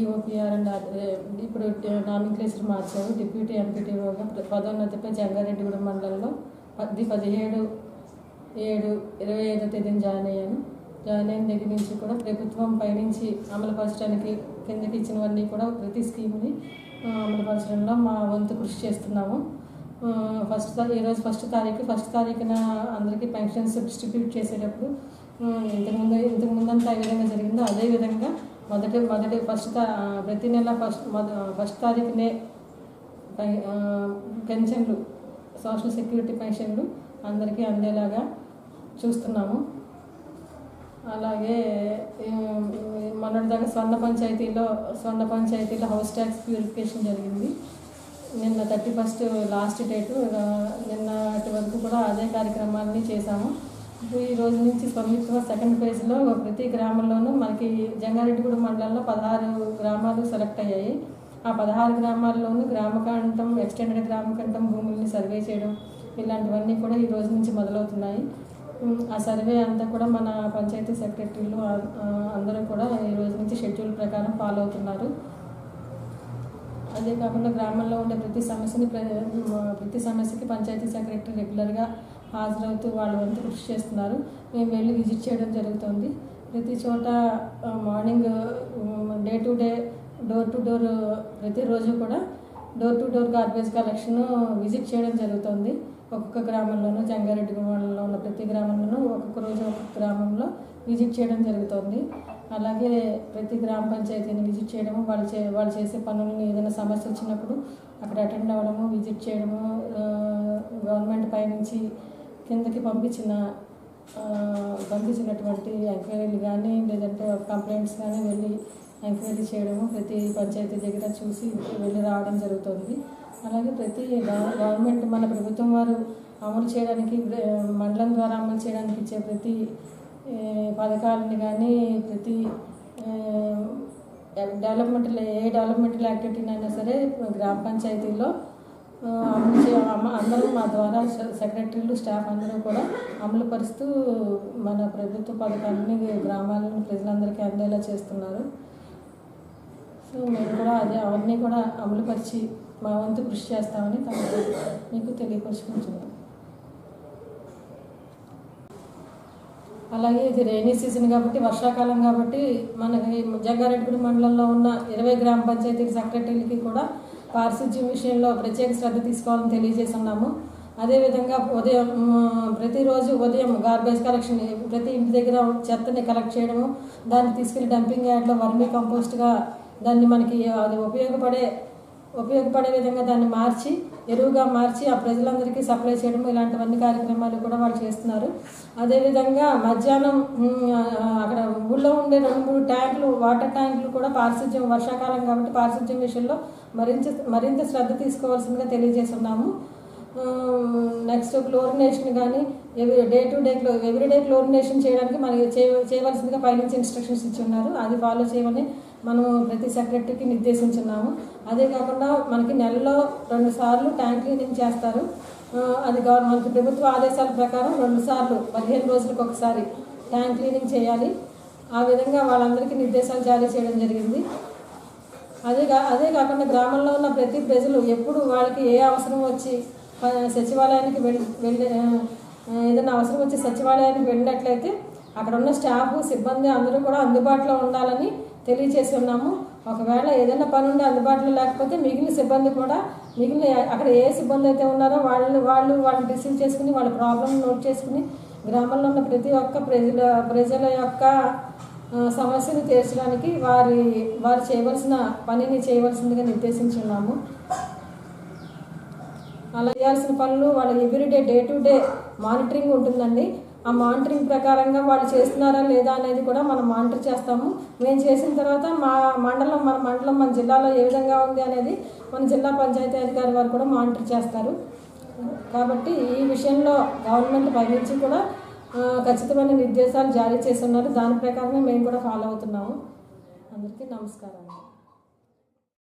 EOPR and ఇప్పుడు nomenclature మార్చారు. Deputy ఎంపీటీఓగా పదోన్నతిపై జంగారెడ్డిగూడెం మండలంలో పది పదిహేడు ఏడు ఇరవై ఐదో తేదీన జాయిన్ అయ్యాను. జాయిన్ అయిన దగ్గర నుంచి కూడా ప్రభుత్వం పైనుంచి అమలుపరచడానికి కిందకి ఇచ్చినవన్నీ కూడా ప్రతి స్కీమ్ని అమలుపరచడంలో మా వంతు కృషి చేస్తున్నాము. ఫస్ట్ తా- ఈరోజు ఫస్ట్ తారీఖు ఫస్ట్ తారీఖున అందరికీ పెన్షన్స్ డిస్ట్రిబ్యూట్ చేసేటప్పుడు ఇంతకుముందు ఇంతకుముందంతా ఏ విధంగా జరిగిందో అదే విధంగా మొదటి మొదటి ఫస్ట్ ప్రతి నెల ఫస్ట్ మొద ఫస్ట్ తారీఖునే పెన్షన్లు సోషల్ సెక్యూరిటీ పెన్షన్లు అందరికీ అందేలాగా చూస్తున్నాము. అలాగే మొన్నటిదాకా స్వర్ణ పంచాయతీలో స్వర్ణ పంచాయతీలో హౌస్ ట్యాక్స్ ప్యూరిఫికేషన్ జరిగింది. నిన్న థర్టీ ఫస్ట్ లాస్ట్ డేటు నిన్నటి వరకు కూడా అదే కార్యక్రమాన్ని చేశాము. ఈ రోజు నుంచి సంయుక్త సెకండ్ ఫేజ్లో ప్రతి గ్రామంలోనూ మనకి జంగారెడ్డిగూడ మండలంలో పదహారు గ్రామాలు సెలెక్ట్ అయ్యాయి. ఆ పదహారు గ్రామాల్లోనూ గ్రామకంఠం ఎక్స్టెండెడ్ గ్రామకంఠం భూముల్ని సర్వే చేయడం ఇలాంటివన్నీ కూడా ఈ రోజు నుంచి మొదలవుతున్నాయి. ఆ సర్వే అంతా కూడా మన పంచాయతీ సెక్రటరీలు అందరూ కూడా ఈ రోజు నుంచి షెడ్యూల్ ప్రకారం ఫాలో అవుతున్నారు. అదే కాకుండా గ్రామంలో ఉండే ప్రతి సమస్యని ప్ర- ప్రతి సమస్యకి పంచాయతీ సెక్రటరీ రెగ్యులర్గా హాజరవుతూ వాళ్ళ వంతు కృషి చేస్తున్నారు. మేము వెళ్ళి విజిట్ చేయడం జరుగుతుంది. ప్రతి చోట morning day to day door to door ప్రతిరోజు కూడా door to door garbage collection visit చేయడం జరుగుతుంది. ఒక్కొక్క గ్రామంలోనూ జంగారెడ్డి మండలంలో ఉన్న ప్రతి గ్రామంలోనూ ఒక్కొక్క రోజు ఒక్కొక్క గ్రామంలో విజిట్ చేయడం జరుగుతుంది. అలాగే ప్రతి గ్రామ పంచాయతీని విజిట్ చేయడము వాళ్ళు చే వాళ్ళు చేసే పనులను ఏదైనా సమస్య వచ్చినప్పుడు అక్కడ అటెండ్ అవ్వడము విజిట్ చేయడము గవర్నమెంట్ గవర్నమెంట్ పైనుంచి కిందకి పంపించిన పంపించినటువంటి ఎంక్వైరీలు కానీ లేదంటే కంప్లైంట్స్ కానీ వెళ్ళి ఎంక్వైరీ చేయడము ప్రతి పంచాయతీ దగ్గర చూసి వెళ్ళి రావడం జరుగుతుంది. అలాగే ప్రతి గవర్నమెంట్ మన ప్రభుత్వం వారు అమలు చేయడానికి మండలం ద్వారా అమలు చేయడానికి ఇచ్చే ప్రతి పథకాలని కానీ ప్రతి డెవలప్మెంట్ ఏ డెవలప్మెంటల్ యాక్టివిటీనైనా అయినా సరే గ్రామ పంచాయతీలో అందరూ మా ద్వారా సెక్రటరీలు స్టాఫ్ అందరూ కూడా అమలు పరుస్తూ మన ప్రభుత్వ పథకాలని గ్రామాలను ప్రజలందరికీ అందేలా చేస్తున్నారు. సో మేము కూడా అదే అవన్నీ కూడా అమలుపరిచి మా వంతు కృషి చేస్తామని తమకు మీకు తెలియపరుచుకుంటున్నాం అలాగే ఇది రైనీ సీజన్ కాబట్టి వర్షాకాలం కాబట్టి మనకి జంగారెడ్డిగూడెం మండలంలో ఉన్న ఇరవై గ్రామ పంచాయతీ సెక్రటరీలకి కూడా పారిశుధ్యం విషయంలో ప్రత్యేక శ్రద్ధ తీసుకోవాలని తెలియజేస్తున్నాము. అదేవిధంగా ఉదయం ప్రతిరోజు ఉదయం గార్బేజ్ కలెక్షన్ ప్రతి ఇంటి దగ్గర చెత్తని కలెక్ట్ చేయడము దాన్ని తీసుకెళ్ళి డంపింగ్ యార్డ్లో వర్మీ కంపోస్ట్గా దాన్ని మనకి అది ఉపయోగపడే ఉపయోగపడే విధంగా దాన్ని మార్చి ఎరువుగా మార్చి ఆ ప్రజలందరికీ సప్లై చేయడం ఇలాంటివన్నీ కార్యక్రమాలు కూడా వాళ్ళు చేస్తున్నారు. అదేవిధంగా మధ్యాహ్నం ఉండే రెండు మూడు ట్యాంకులు వాటర్ ట్యాంకులు కూడా పారిశుధ్యం వర్షాకాలం కాబట్టి పారిశుధ్యం విషయంలో మరింత మరింత శ్రద్ధ తీసుకోవాల్సిందిగా తెలియజేస్తున్నాము. నెక్స్ట్ క్లోరినేషన్ కానీ every day to day chlo everyday chlorination చేయడానికి మనకి చేయ చేయవలసిందిగా పైనుంచి ఇన్స్ట్రక్షన్స్ ఇచ్చున్నారు. అది ఫాలో చేయమని మనం ప్రతి సెక్రటరీకి నిర్దేశించున్నాము. అదే కాకుండా మనకి నెలలో రెండు సార్లు ట్యాంక్ క్లీనింగ్ చేస్తారు. అది గవర్నమెంట్ మనకి ప్రభుత్వ ఆదేశాల ప్రకారం రెండు సార్లు పదిహేను రోజులకు ఒకసారి ట్యాంక్ క్లీనింగ్ చేయాలి. ఆ విధంగా వాళ్ళందరికీ నిర్దేశాలు జారీ చేయడం జరిగింది. అదే కా అదే కాకుండా గ్రామంలో ఉన్న ప్రతి ప్రజలు ఎప్పుడు వాళ్ళకి ఏ అవసరం వచ్చి సచివాలయానికి వెళ్ళి వెళ్ళి ఏదైనా అవసరం వచ్చి సచివాలయానికి వెళ్ళినట్లయితే అక్కడ ఉన్న స్టాఫ్ సిబ్బంది అందరూ కూడా అందుబాటులో ఉండాలని తెలియజేసి ఉన్నాము. ఒకవేళ ఏదైనా పని ఉండి అందుబాటులో లేకపోతే మిగిలిన సిబ్బంది కూడా మిగిలిన అక్కడ ఏ సిబ్బంది అయితే ఉన్నారో వాళ్ళు వాళ్ళు వాళ్ళని రిసీవ్ చేసుకుని వాళ్ళ ప్రాబ్లమ్ నోట్ చేసుకుని గ్రామంలో ఉన్న ప్రతి ఒక్క ప్రజల ప్రజల యొక్క సమస్యను తీర్చడానికి వారి వారు చేయవలసిన పనిని చేయవలసిందిగా నిర్దేశించున్నాము. అలా చేయాల్సిన పనులు వాళ్ళ everyday day to day monitoring ఉంటుందండి. ఆ మానిటరింగ్ ప్రకారంగా వాళ్ళు చేస్తున్నారా లేదా అనేది కూడా మనం మానిటర్ చేస్తాము. మేము చేసిన తర్వాత మా మండలం మన మండలం మన జిల్లాలో ఏ విధంగా ఉంది అనేది మన జిల్లా పంచాయతీ అధికారి వారు కూడా మానిటర్ చేస్తారు. కాబట్టి ఈ విషయంలో గవర్నమెంట్ పైనుంచి కూడా ఖచ్చితమైన నిర్దేశాలు జారీ చేస్తున్నారు. దాని ప్రకారమే మేము కూడా ఫాలో అవుతున్నాము. అందరికీ నమస్కారం.